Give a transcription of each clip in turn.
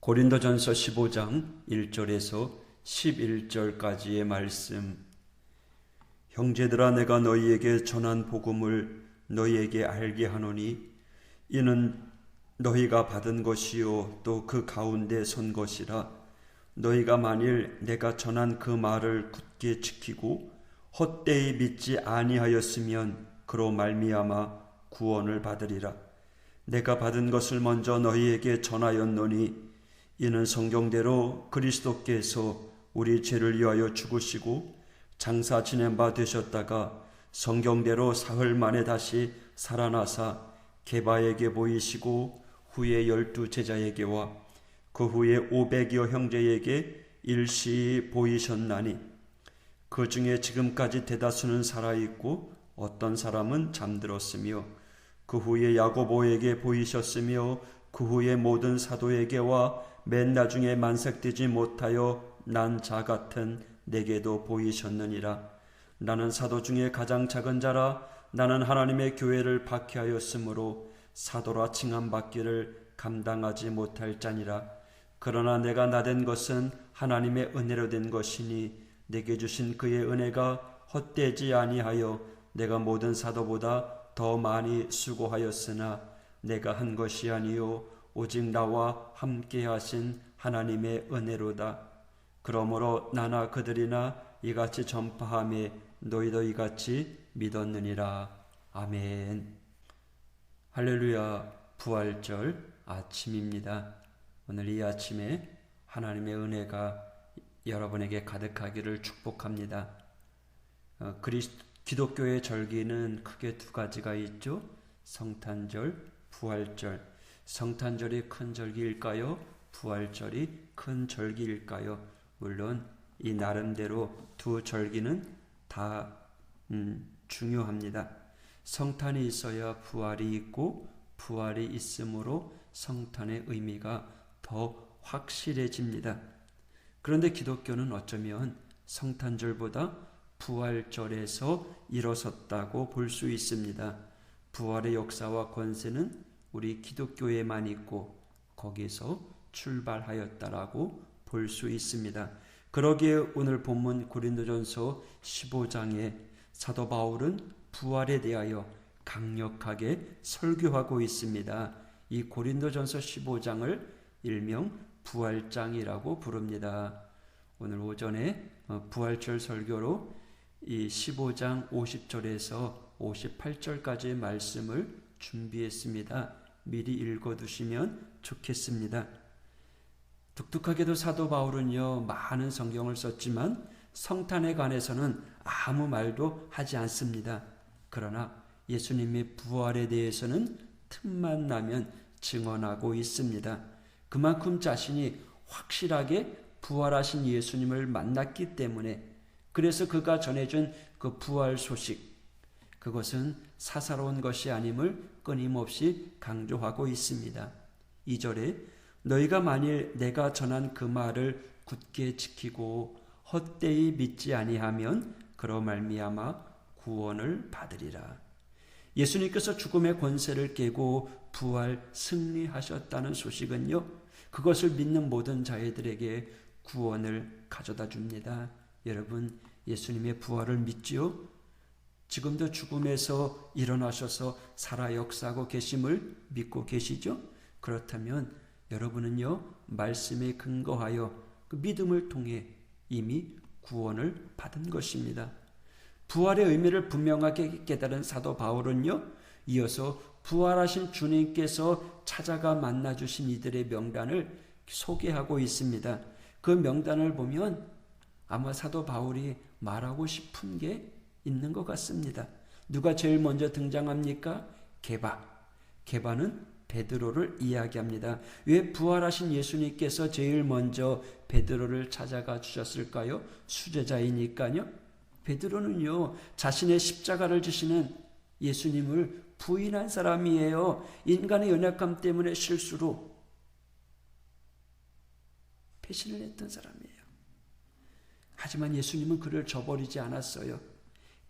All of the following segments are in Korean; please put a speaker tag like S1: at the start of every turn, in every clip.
S1: 고린도전서 15장 1절에서 11절까지의 말씀. 형제들아 내가 너희에게 전한 복음을 너희에게 알게 하노니 이는 너희가 받은 것이요 또 그 가운데 선 것이라. 너희가 만일 내가 전한 그 말을 굳게 지키고 헛되이 믿지 아니하였으면 그로 말미암아 구원을 받으리라. 내가 받은 것을 먼저 너희에게 전하였노니 이는 성경대로 그리스도께서 우리 죄를 위하여 죽으시고 장사 지낸 바 되셨다가 성경대로 사흘 만에 다시 살아나사 개바에게 보이시고 후에 열두 제자에게와 그 후에 오백여 형제에게 일시 보이셨나니 그 중에 지금까지 대다수는 살아있고 어떤 사람은 잠들었으며 그 후에 야고보에게 보이셨으며 그 후에 모든 사도에게와 맨 나중에 만색되지 못하여 난 자 같은 내게도 보이셨느니라. 나는 사도 중에 가장 작은 자라 나는 하나님의 교회를 박해하였으므로 사도라 칭함받기를 감당하지 못할 자니라. 그러나 내가 나된 것은 하나님의 은혜로 된 것이니 내게 주신 그의 은혜가 헛되지 아니하여 내가 모든 사도보다 더 많이 수고하였으나 내가 한 것이 아니요 오직 나와 함께 하신 하나님의 은혜로다. 그러므로 나나 그들이나 이같이 전파함에 너희도 이같이 믿었느니라. 아멘. 할렐루야 부활절 아침입니다. 오늘 이 아침에 하나님의 은혜가 여러분에게 가득하기를 축복합니다. 어, 그리스 기독교의 절기는 크게 두 가지가 있죠. 성탄절, 부활절. 성탄절이 큰 절기일까요? 부활절이 큰 절기일까요? 물론 이 나름대로 두 절기는 다 음, 중요합니다. 성탄이 있어야 부활이 있고 부활이 있으므로 성탄의 의미가 더 확실해집니다. 그런데 기독교는 어쩌면 성탄절보다 부활절에서 일어섰다고 볼 수 있습니다. 부활의 역사와 권세는 우리 기독교에만 있고 거기서 출발하였다라고 볼 수 있습니다. 그러기에 오늘 본문 고린도전서 15장에 사도 바울은 부활에 대하여 강력하게 설교하고 있습니다. 이 고린도전서 15장을 일명 부활장이라고 부릅니다. 오늘 오전에 어, 부활절 설교로 이 15장 50절에서 58절까지의 말씀을 준비했습니다. 미리 읽어두시면 좋겠습니다. 독특하게도 사도 바울은요, 많은 성경을 썼지만 성탄에 관해서는 아무 말도 하지 않습니다. 그러나 예수님의 부활에 대해서는 틈만 나면 증언하고 있습니다. 그만큼 자신이 확실하게 부활하신 예수님을 만났기 때문에 그래서 그가 전해준 그 부활 소식 그것은 사사로운 것이 아님을 끊임없이 강조하고 있습니다. 2절에 너희가 만일 내가 전한 그 말을 굳게 지키고 헛되이 믿지 아니하면 그러 말미암아 구원을 받으리라. 예수님께서 죽음의 권세를 깨고 부활 승리하셨다는 소식은요. 그것을 믿는 모든 자애들에게 구원을 가져다 줍니다. 여러분 예수님의 부활을 믿지요? 지금도 죽음에서 일어나셔서 살아 역사하고 계심을 믿고 계시죠? 그렇다면 여러분은요, 말씀에 근거하여 그 믿음을 통해 이미 구원을 받은 것입니다. 부활의 의미를 분명하게 깨달은 사도 바울은요, 이어서 부활하신 주님께서 찾아가 만나주신 이들의 명단을 소개하고 있습니다. 그 명단을 보면 아마 사도 바울이 말하고 싶은 게 있는 것 같습니다. 누가 제일 먼저 등장합니까? 개바. 개바는 베드로를 이야기합니다. 왜 부활하신 예수님께서 제일 먼저 베드로를 찾아가 주셨을까요? 수제자이니까요. 베드로는요, 자신의 십자가를 지시는 예수님을 부인한 사람이에요. 인간의 연약함 때문에 실수로 배신을 했던 사람이에요. 하지만 예수님은 그를 저버리지 않았어요.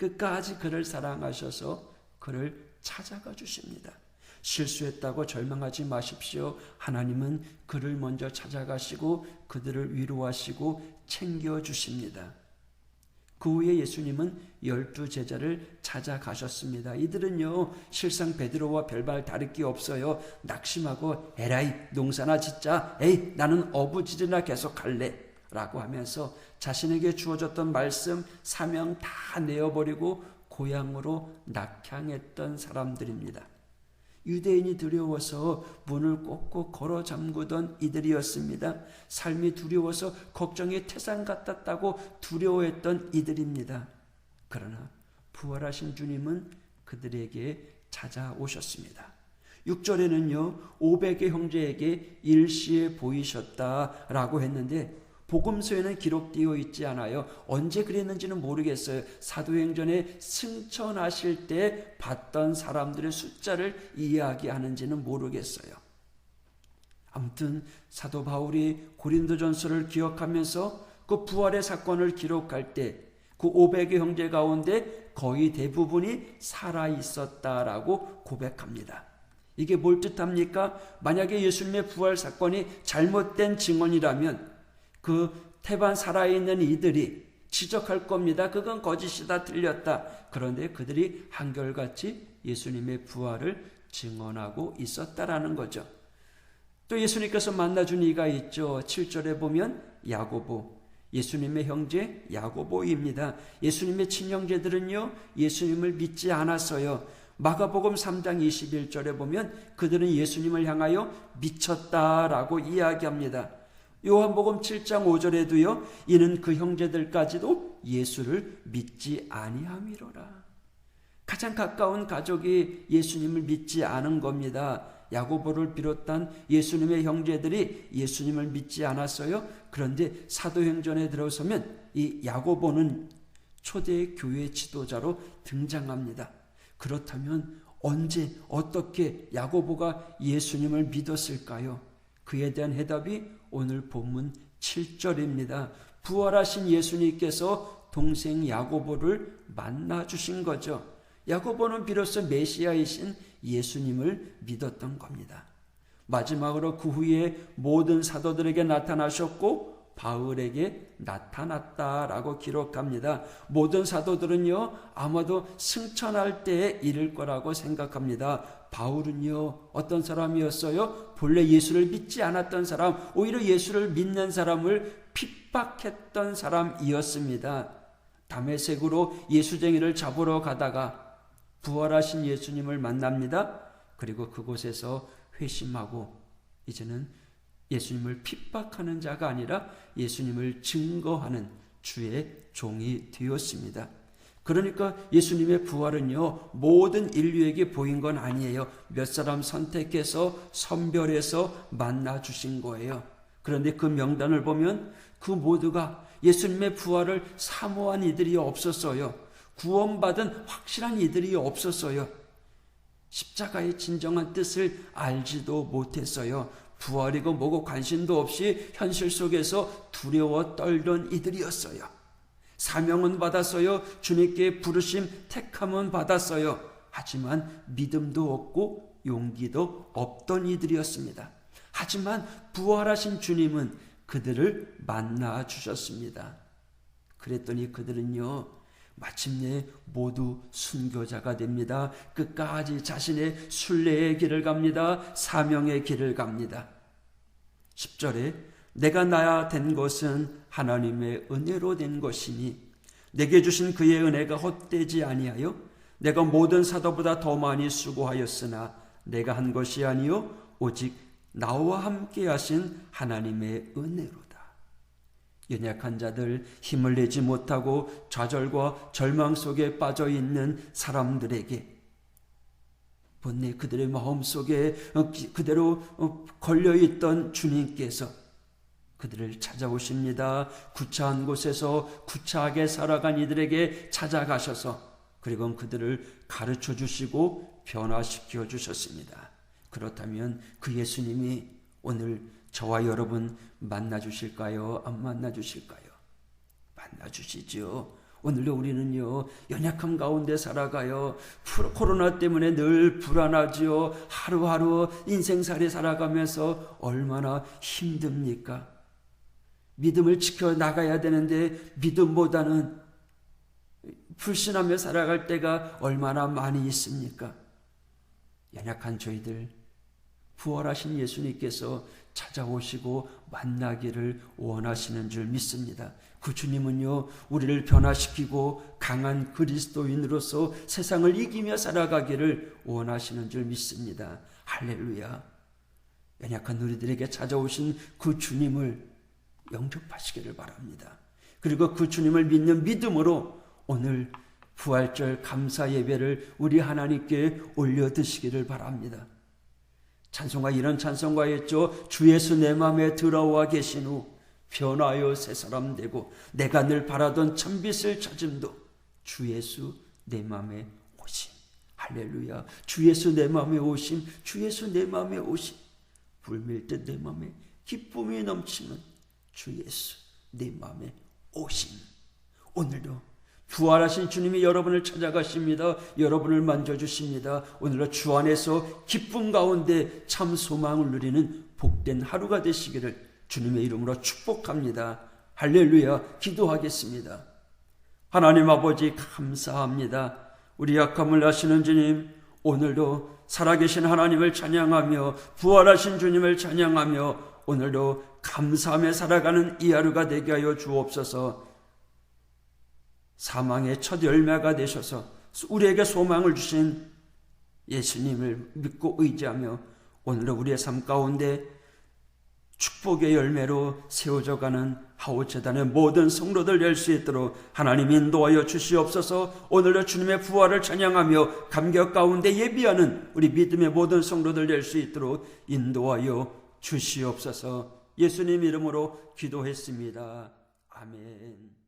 S1: 끝까지 그를 사랑하셔서 그를 찾아가 주십니다. 실수했다고 절망하지 마십시오. 하나님은 그를 먼저 찾아가시고 그들을 위로하시고 챙겨주십니다. 그 후에 예수님은 열두 제자를 찾아가셨습니다. 이들은요, 실상 베드로와 별반 다를 게 없어요. 낙심하고, 에라이, 농사나 짓자. 에이, 나는 어부지리나 계속 갈래. 라고 하면서 자신에게 주어졌던 말씀, 사명 다 내어버리고 고향으로 낙향했던 사람들입니다. 유대인이 두려워서 문을 꼭꼭 걸어 잠그던 이들이었습니다. 삶이 두려워서 걱정이 태산 같았다고 두려워했던 이들입니다. 그러나 부활하신 주님은 그들에게 찾아오셨습니다. 6절에는요, 500의 형제에게 일시에 보이셨다라고 했는데, 복음서에는 기록되어 있지 않아요. 언제 그랬는지는 모르겠어요. 사도행전에 승천하실 때 봤던 사람들의 숫자를 이야기하는지는 모르겠어요. 아무튼 사도 바울이 고린도전서를 기억하면서 그 부활의 사건을 기록할 때 그 500의 형제 가운데 거의 대부분이 살아 있었다라고 고백합니다. 이게 뭘 뜻합니까? 만약에 예수님의 부활 사건이 잘못된 증언이라면 그 태반 살아있는 이들이 지적할 겁니다. 그건 거짓이다, 틀렸다. 그런데 그들이 한결같이 예수님의 부활을 증언하고 있었다라는 거죠. 또 예수님께서 만나준 이가 있죠. 7절에 보면 야고보, 예수님의 형제 야고보입니다. 예수님의 친형제들은요, 예수님을 믿지 않았어요. 마가복음 3장 21절에 보면 그들은 예수님을 향하여 미쳤다라고 이야기합니다. 요한복음 7장 5절에도요. 이는 그 형제들까지도 예수를 믿지 아니함이로라. 가장 가까운 가족이 예수님을 믿지 않은 겁니다. 야고보를 비롯한 예수님의 형제들이 예수님을 믿지 않았어요. 그런데 사도행전에 들어서면 이 야고보는 초대 교회 지도자로 등장합니다. 그렇다면 언제 어떻게 야고보가 예수님을 믿었을까요? 그에 대한 해답이 오늘 본문 7절입니다. 부활하신 예수님께서 동생 야고보를 만나 주신 거죠. 야고보는 비로소 메시아이신 예수님을 믿었던 겁니다. 마지막으로 그 후에 모든 사도들에게 나타나셨고 바울에게 나타났다라고 기록합니다. 모든 사도들은요, 아마도 승천할 때에 이를 거라고 생각합니다. 바울은요, 어떤 사람이었어요? 본래 예수를 믿지 않았던 사람, 오히려 예수를 믿는 사람을 핍박했던 사람이었습니다. 담에색으로 예수쟁이를 잡으러 가다가 부활하신 예수님을 만납니다. 그리고 그곳에서 회심하고 이제는 예수님을 핍박하는 자가 아니라 예수님을 증거하는 주의 종이 되었습니다. 그러니까 예수님의 부활은요, 모든 인류에게 보인 건 아니에요. 몇 사람 선택해서 선별해서 만나 주신 거예요. 그런데 그 명단을 보면 그 모두가 예수님의 부활을 사모한 이들이 없었어요. 구원받은 확실한 이들이 없었어요. 십자가의 진정한 뜻을 알지도 못했어요. 부활이고 뭐고 관심도 없이 현실 속에서 두려워 떨던 이들이었어요. 사명은 받았어요. 주님께 부르심, 택함은 받았어요. 하지만 믿음도 없고 용기도 없던 이들이었습니다. 하지만 부활하신 주님은 그들을 만나 주셨습니다. 그랬더니 그들은요, 마침내 모두 순교자가 됩니다. 끝까지 자신의 순례의 길을 갑니다. 사명의 길을 갑니다. 10절에 내가 나야 된 것은 하나님의 은혜로 된 것이니 내게 주신 그의 은혜가 헛되지 아니하여 내가 모든 사도보다 더 많이 수고하였으나 내가 한 것이 아니요 오직 나와 함께 하신 하나님의 은혜로다. 연약한 자들, 힘을 내지 못하고 좌절과 절망 속에 빠져 있는 사람들에게 본래 그들의 마음 속에 어, 그대로 어, 걸려 있던 주님께서 그들을 찾아오십니다. 구차한 곳에서 구차하게 살아간 이들에게 찾아가셔서 그리고 그들을 가르쳐 주시고 변화시켜 주셨습니다. 그렇다면 그 예수님이 오늘 저와 여러분 만나 주실까요? 안 만나 주실까요? 만나 주시죠. 오늘도 우리는요, 연약함 가운데 살아가요. 코로나 때문에 늘 불안하지요. 하루하루 인생살이 살아가면서 얼마나 힘듭니까? 믿음을 지켜 나가야 되는데 믿음보다는 불신하며 살아갈 때가 얼마나 많이 있습니까? 연약한 저희들 부활하신 예수님께서 찾아오시고 만나기를 원하시는 줄 믿습니다. 그 주님은요, 우리를 변화시키고 강한 그리스도인으로서 세상을 이기며 살아가기를 원하시는 줄 믿습니다. 할렐루야. 연약한 우리들에게 찾아오신 그 주님을 영접하시기를 바랍니다. 그리고 그 주님을 믿는 믿음으로 오늘 부활절 감사 예배를 우리 하나님께 올려 드시기를 바랍니다. 찬송가 이런 찬송가 했죠. 주 예수 내 맘에 들어와 계신 후 변화여 새 사람 되고 내가 늘 바라던 참빛을 찾음도 주 예수 내 맘에 오심. 할렐루야. 주 예수 내 맘에 오심. 주 예수 내 맘에 오심. 불밀 듯 내 맘에 기쁨이 넘치는 주 예수 내 맘에 오심. 오늘도 부활하신 주님이 여러분을 찾아가십니다. 여러분을 만져주십니다. 오늘도 주 안에서 기쁨 가운데 참 소망을 누리는 복된 하루가 되시기를 주님의 이름으로 축복합니다. 할렐루야 기도하겠습니다. 하나님 아버지 감사합니다. 우리 약함을 아시는 주님 오늘도 살아계신 하나님을 찬양하며 부활하신 주님을 찬양하며 오늘도 감사하며 살아가는 이 하루가 되게 하여 주옵소서. 사망의 첫 열매가 되셔서 우리에게 소망을 주신 예수님을 믿고 의지하며 오늘도 우리의 삶 가운데 축복의 열매로 세워져가는 하우재단의 모든 성로들 될수 있도록 하나님 인도하여 주시옵소서 오늘도 주님의 부활을 찬양하며 감격 가운데 예비하는 우리 믿음의 모든 성로들 될수 있도록 인도하여 주시옵소서 예수님 이름으로 기도했습니다. 아멘.